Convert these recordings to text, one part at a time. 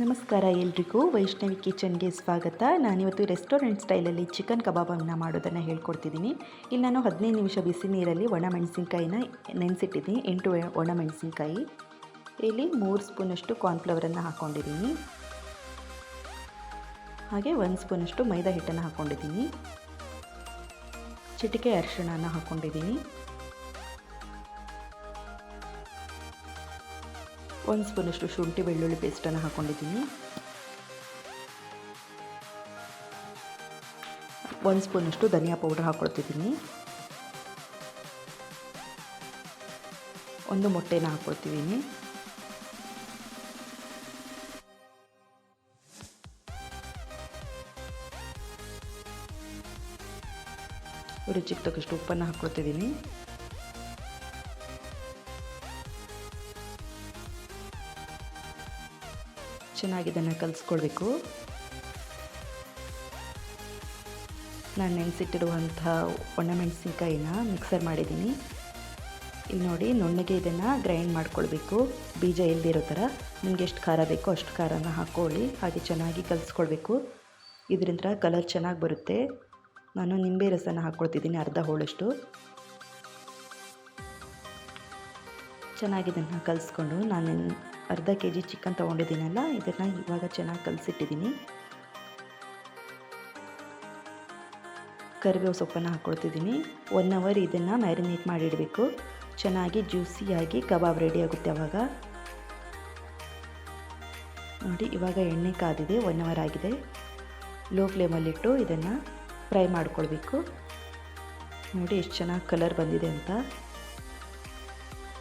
ನಮಸ್ಕಾರ ಎಲ್ರಿಗೂ. ವೈಷ್ಣವಿ ಕಿಚನ್ಗೆ ಸ್ವಾಗತ. ನಾನಿವತ್ತು ರೆಸ್ಟೋರೆಂಟ್ ಸ್ಟೈಲಲ್ಲಿ ಚಿಕನ್ ಕಬಾಬನ್ನು ಮಾಡೋದನ್ನು ಹೇಳ್ಕೊಡ್ತಿದ್ದೀನಿ. ಇಲ್ಲಿ ನಾನು ಹದಿನೈದು ನಿಮಿಷ ಬಿಸಿ ನೀರಲ್ಲಿ ಒಣಮೆಣಸಿನ್ಕಾಯಿನ ನೆನೆಸಿಟ್ಟಿದ್ದೀನಿ. ಎಂಟು ಒಣಮೆಣಸಿನ್ಕಾಯಿ ಇಲ್ಲಿ ಮೂರು ಸ್ಪೂನಷ್ಟು ಕಾರ್ನ್ಫ್ಲವರನ್ನು ಹಾಕ್ಕೊಂಡಿದ್ದೀನಿ. ಹಾಗೆ ಒಂದು ಸ್ಪೂನಷ್ಟು ಮೈದಾ ಹಿಟ್ಟನ್ನು ಹಾಕ್ಕೊಂಡಿದ್ದೀನಿ. ಚಿಟಿಕೆ ಅರಿಶಿಣನ ಹಾಕ್ಕೊಂಡಿದ್ದೀನಿ. ಒಂದು ಸ್ಪೂನಷ್ಟು ಶುಂಠಿ ಬೆಳ್ಳುಳ್ಳಿ ಪೇಸ್ಟನ್ನು ಹಾಕ್ಕೊಂಡಿದ್ದೀನಿ. ಒಂದು ಸ್ಪೂನಷ್ಟು ಧನಿಯಾ ಪೌಡರ್ ಹಾಕ್ಕೊಳ್ತಿದ್ದೀನಿ ಒಂದು ಮೊಟ್ಟೆನ ಹಾಕ್ಕೊಳ್ತಿದ್ದೀನಿ ರುಚಿಗೆ ತಕ್ಕಷ್ಟು ಉಪ್ಪನ್ನು ಹಾಕ್ಕೊಳ್ತಿದ್ದೀನಿ ಚೆನ್ನಾಗಿ ಇದನ್ನು ಕಲಿಸ್ಕೊಳ್ಬೇಕು ನಾನು ನೆನೆಸಿಟ್ಟಿರುವಂಥ ಒಣಮೆಣಸಿನ್ಕಾಯಿನ ಮಿಕ್ಸರ್ ಮಾಡಿದ್ದೀನಿ. ಇಲ್ಲಿ ನೋಡಿ ನುಣ್ಣಗೆ ಇದನ್ನು ಗ್ರೈಂಡ್ ಮಾಡ್ಕೊಳ್ಬೇಕು. ಬೀಜ ಇಲ್ಲದಿರೋ ಥರ ನಿಮ್ಗೆ ಎಷ್ಟು ಖಾರ ಬೇಕೋ ಅಷ್ಟು ಖಾರನ ಹಾಕ್ಕೊಳ್ಳಿ. ಹಾಗೆ ಚೆನ್ನಾಗಿ ಕಲಿಸ್ಕೊಳ್ಬೇಕು. ಇದರಿಂದ ಕಲರ್ ಚೆನ್ನಾಗಿ ಬರುತ್ತೆ. ನಾನು ನಿಂಬೆ ರಸನ ಹಾಕ್ಕೊಳ್ತಿದ್ದೀನಿ ಅರ್ಧ ಹೋಳಷ್ಟು. ಚೆನ್ನಾಗಿ ಇದನ್ನು ಕಲಿಸ್ಕೊಂಡು ನಾನು ಅರ್ಧ ಕೆ ಜಿ ಚಿಕನ್ ತೊಗೊಂಡಿದ್ದೀನಲ್ಲ, ಇದನ್ನು ಇವಾಗ ಚೆನ್ನಾಗಿ ಕಲಸಿಟ್ಟಿದ್ದೀನಿ. ಕರಿಬೇವು ಸೊಪ್ಪನ್ನು ಹಾಕ್ಕೊಳ್ತಿದ್ದೀನಿ ಒನ್ ಅವರ್ ಇದನ್ನು ಮ್ಯಾರಿನೇಟ್ ಮಾಡಿಡಬೇಕು. ಚೆನ್ನಾಗಿ ಜ್ಯೂಸಿಯಾಗಿ ಕಬಾಬ್ ರೆಡಿ ಆಗುತ್ತೆ ಅವಾಗ. ನೋಡಿ, ಇವಾಗ ಎಣ್ಣೆ ಕಾದಿದೆ ಒನ್ ಅವರ್ ಆಗಿದೆ. ಲೋ ಫ್ಲೇಮಲ್ಲಿಟ್ಟು ಇದನ್ನು ಫ್ರೈ ಮಾಡ್ಕೊಳ್ಬೇಕು. ನೋಡಿ, ಎಷ್ಟು ಚೆನ್ನಾಗಿ ಕಲರ್ ಬಂದಿದೆ ಅಂತ.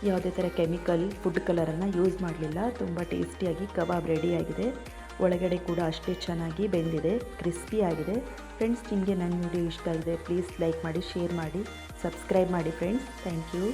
ಯಾವುದೇ ಥರ ಕೆಮಿಕಲ್ ಫುಡ್ ಕಲರನ್ನು ಯೂಸ್ ಮಾಡಲಿಲ್ಲ. ತುಂಬ ಟೇಸ್ಟಿಯಾಗಿ ಕಬಾಬ್ ರೆಡಿಯಾಗಿದೆ ಒಳಗಡೆ ಕೂಡ ಅಷ್ಟೇ ಚೆನ್ನಾಗಿ ಬೆಂದಿದೆ ಕ್ರಿಸ್ಪಿ ಆಗಿದೆ. ಫ್ರೆಂಡ್ಸ್ ನಿಮಗೆ ನನ್ನ ವಿಡಿಯೋ ಇಷ್ಟ ಆಗಿದೆ ಪ್ಲೀಸ್ ಲೈಕ್ ಮಾಡಿ ಶೇರ್ ಮಾಡಿ ಸಬ್ಸ್ಕ್ರೈಬ್ ಮಾಡಿ ಫ್ರೆಂಡ್ಸ್ ಥ್ಯಾಂಕ್ ಯು